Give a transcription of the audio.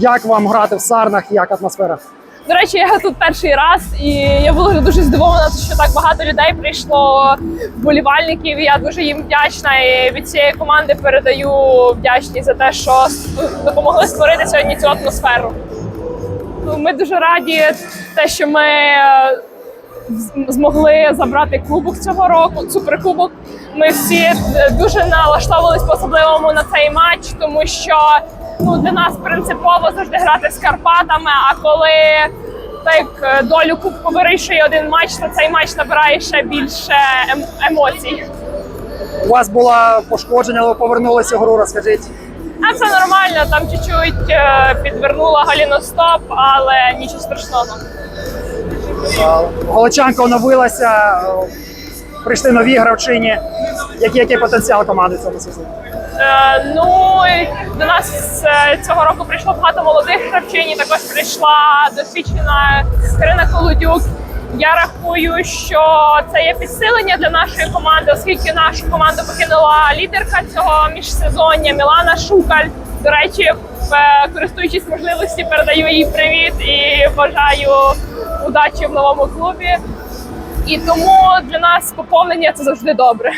Як вам грати в Сарнах? Як атмосфера? До речі, я тут перший раз, і я була дуже здивована, що так багато людей прийшло вболівальників. Я дуже їм вдячна. І від цієї команди передаю вдячність за те, що допомогли створити сьогодні цю атмосферу. Ми дуже раді, те, що ми е, змогли забрати кубок цього року, суперкубок. Ми всі е, дуже налаштовувались по-особливому на цей матч, тому що ну, для нас принципово завжди грати з Карпатами. А коли так е, долю кубку вирішує один матч, то цей матч набирає ще більше ем- емоцій. У вас було пошкодження, але повернулися гру. Розкажіть. А це нормально, там чуть-чуть е, підвернула галіностоп, але нічого страшного. Голочанка оновилася, е, прийшли нові гравчині. Який, який потенціал команди в цьому сезоні? Е, ну і до нас е, цього року прийшло багато молодих гравчині. Також прийшла досвідчена Ірина Колодюк. Я рахую, що це є підсилення для нашої команди, оскільки нашу команду покинула лідерка цього міжсезоння Мілана Шукаль. До речі, е, користуючись можливості, передаю їй привіт і бажаю удачі в новому клубі. І тому для нас поповнення це завжди добре.